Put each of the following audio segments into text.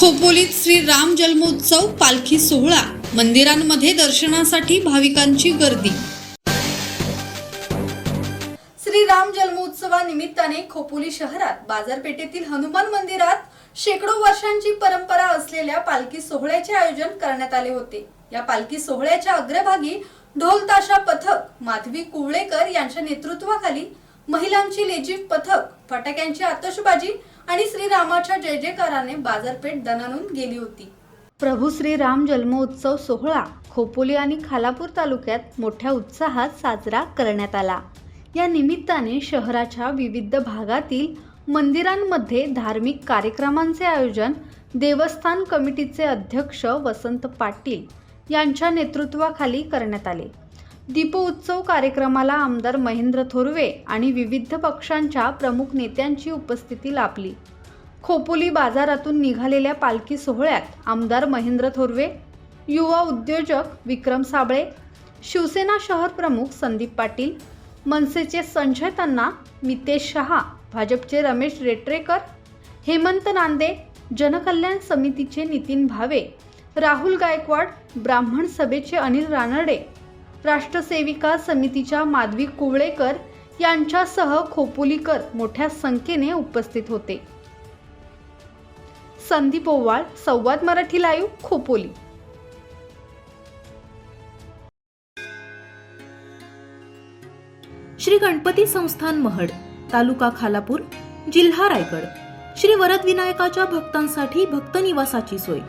खोपोलीत श्री राम जन्मोत्सव पालखी सोहळा मंदिरांमध्ये दर्शनासाठी भाविकांची गर्दी. श्रीराम जन्मोत्सवानिमित्ताने खोपोली शहरात बाजारपेठेतील हनुमान मंदिरात शेकडो वर्षांची परंपरा असलेल्या पालखी सोहळ्याचे आयोजन करण्यात आले होते. या पालखी सोहळ्याच्या अग्रभागी ढोल ताशा पथक माधवी कुवळेकर यांच्या नेतृत्वाखाली महिलांची लेझिम पथक फटाक्यांची आतषबाजी आणि श्रीरामाच्या जय जयकाराने बाजारपेठ दणानून गेली होती. प्रभू श्रीराम जन्मोत्सव सोहळा खोपोली आणि खालापूर तालुक्यात मोठ्या उत्साहात साजरा करण्यात आला. या निमित्ताने शहराच्या विविध भागातील मंदिरांमध्ये धार्मिक कार्यक्रमांचे आयोजन देवस्थान कमिटीचे अध्यक्ष वसंत पाटील यांच्या नेतृत्वाखाली करण्यात आले. दीपोत्सव कार्यक्रमाला आमदार महेंद्र थोरवे आणि विविध पक्षांच्या प्रमुख नेत्यांची उपस्थिती लाभली. खोपोली बाजारातून निघालेल्या पालखी सोहळ्यात आमदार महेंद्र थोरवे युवा उद्योजक विक्रम साबळे शिवसेना शहर प्रमुख संदीप पाटील मनसेचे संजय तन्ना मितेश शहा भाजपचे रमेश रेटरेकर हेमंत नांदे जनकल्याण समितीचे नितीन भावे राहुल गायकवाड ब्राह्मण सभेचे अनिल रानडे राष्ट्रसेविका समितीच्या माधवी कुवळेकर यांच्यासह खोपोलीकर मोठ्या संख्येने उपस्थित होते. संदीप ओवाळ संवाद मराठी लाईव्ह खोपोली. श्री गणपती संस्थान महड तालुका खालापूर जिल्हा रायगड. श्री वरद विनायकाच्या भक्तांसाठी भक्त निवासाची सोय.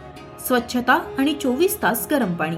स्वच्छता आणि चोवीस तास गरम पाणी.